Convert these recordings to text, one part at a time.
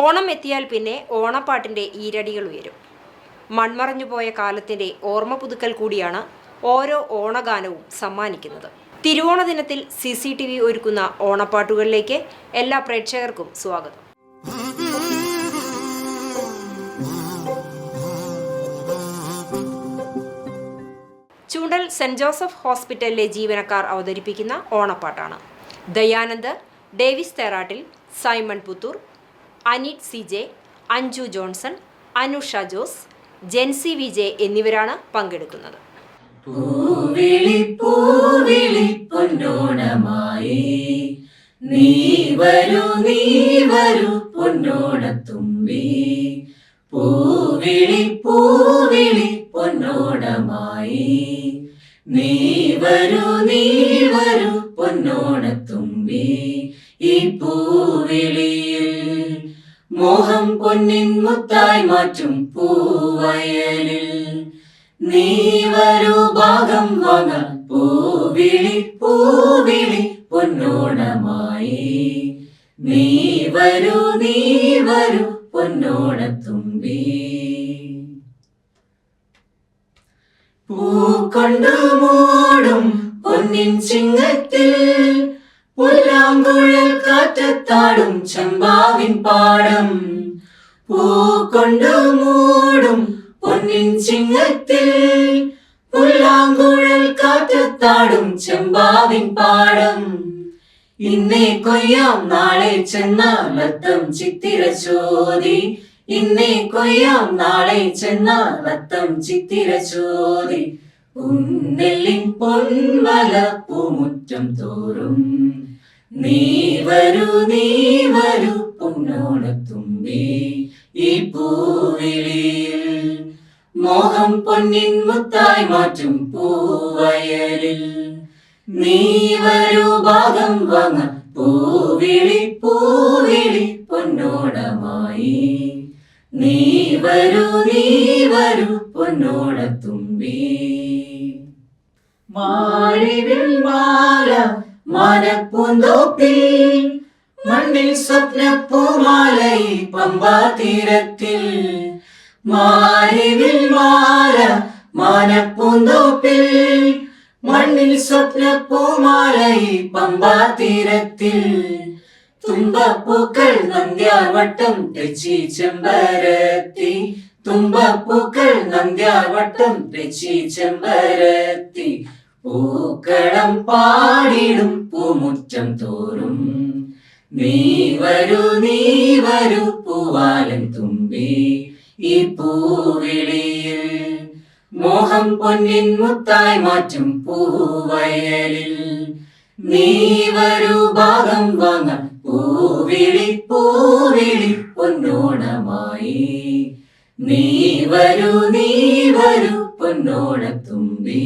ഓണം എത്തിയാൽ പിന്നെ ഓണപ്പാട്ടിന്റെ ഈരടികൾ ഉയരും. മൺമറഞ്ഞുപോയ കാലത്തിന്റെ ഓർമ്മ പുതുക്കൽ കൂടിയാണ് ഓരോ ഓണഗാനവും സമ്മാനിക്കുന്നത്. തിരുവോണ ദിനത്തിൽ സി സി ടി വി ഒരുക്കുന്ന ഓണപ്പാട്ടുകളിലേക്ക് എല്ലാ പ്രേക്ഷകർക്കും സ്വാഗതം. ചൂണ്ടൽ സെന്റ് ജോസഫ് ഹോസ്പിറ്റലിലെ ജീവനക്കാർ അവതരിപ്പിക്കുന്ന ഓണപ്പാട്ടാണ്. Dayanand Davis Therattil Simon Puthur Anit C J Anju Johnson Anusha Jose Jency V J എന്നിവരാണ് പങ്കെടുക്കുന്നത്. പൂവിളി പൂവിളി പൊന്നോണമായി പൂവിളി പൂവിളി പൊന്നോണമായി പൊന്നോണത്തുമ്പി. ഈ പൂവിളിയിൽ മോഹം പൊന്നിൻ മുത്തായി മാറ്റും പൂവയലിൽ. നീ വരൂ ഭാഗം വാങ്ങ പൂവിളി പൂവിളി പൊന്നോണമായി. നീ വരൂ നീ വരൂ പൊന്നോണത്തുമ്പി. മൂടും പൊന്നിൻ ചിങ്ങത്തിൽ പുല്ലാങ്കുഴൽ കാറ്റത്താടും ചമ്പാവിൻ പാടം പൂക്കൊണ്ടു മൂടും പൊന്നിൻ ചിങ്ങത്തിൽ പുല്ലാങ്കുഴൽ കാറ്റത്താടും ചെമ്പാവിൻ പാടം ഇന്നേ കൊയ്യാം നാളെ ചെന്നാൽ അത്തം ചിത്തിര ചോതി ഇന്നേ കൊയ്യാം നാളെ ചെന്നാൽ അത്തം ചിത്തിര ചോതി ഉന്നെല്ലിൻ പൊന്മല പൂമുറ്റം തോറും നീ വരൂ നീ വരൂ പൊന്നോണത്തുമ്പി ഈ പൂവിളിയിൽ. മോഹം പൊന്നിൻ മുത്തായി മാറ്റും പൂവയലിൽ. നീ വരൂ ഭാഗം വാങ്ങ പൂവിളി പൂവിളി പൊന്നോടമായി. നീ വരൂ നീ വരൂ പൊന്നോണത്തുമ്പി മാറിവിൽ മാല മാനപ്പൂന്തോപ്പിൽ മണ്ണിൽ സ്വപ്നപ്പൂമാലൈ പമ്പാ തീരത്തിൽ മാറിവിൽ മാല മാനപ്പൂന്തോപ്പിൽ മണ്ണിൽ സ്വപ്നപ്പൂമാലൈ പമ്പാ തീരത്തിൽ തുമ്പപ്പൂക്കൾ നന്ദ്യാവട്ടം തെച്ചി ചെമ്പരത്തി. തുമ്പപ്പൂക്കൾ നന്ദ്യാവട്ടം തെച്ചി ചെമ്പരത്തി. പൂക്കളം പാടിടും പൂമുറ്റം തോറും. നീ വരൂ നീ വരൂ പൂവാലൻ തുമ്പി ഈ പൂവിളിയിൽ. മോഹം പൊന്നിൻ മുത്തായി മാറ്റും പൂവയലിൽ. നീ വരൂ ഭാഗം വാങ്ങ പൂവിളി പൂവിളി പൊന്നോണമായി. നീ വരൂ നീ വരൂ പൊന്നോണത്തുമ്പി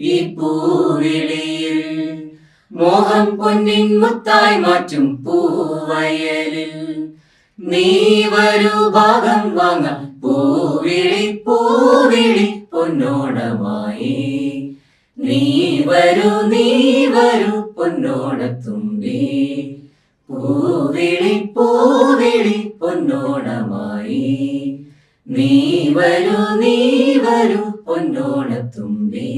ഈ പൂവിളിയിൽ മോഹം പൊന്നിൻ മുത്തായി മാറ്റും പൂവയലിൽ. നീ വരൂ ഭാഗം വാങ്ങ പൂവിളി പൂവിളി പൊന്നോടമായി നീ വരൂ നീ വരൂ പൊന്നോണത്തുമ്പി. പൂവിളി പൂവിളി പൊന്നോണമായി. നീ വരൂ നീ വരൂ പൊന്നോണത്തുമ്പി.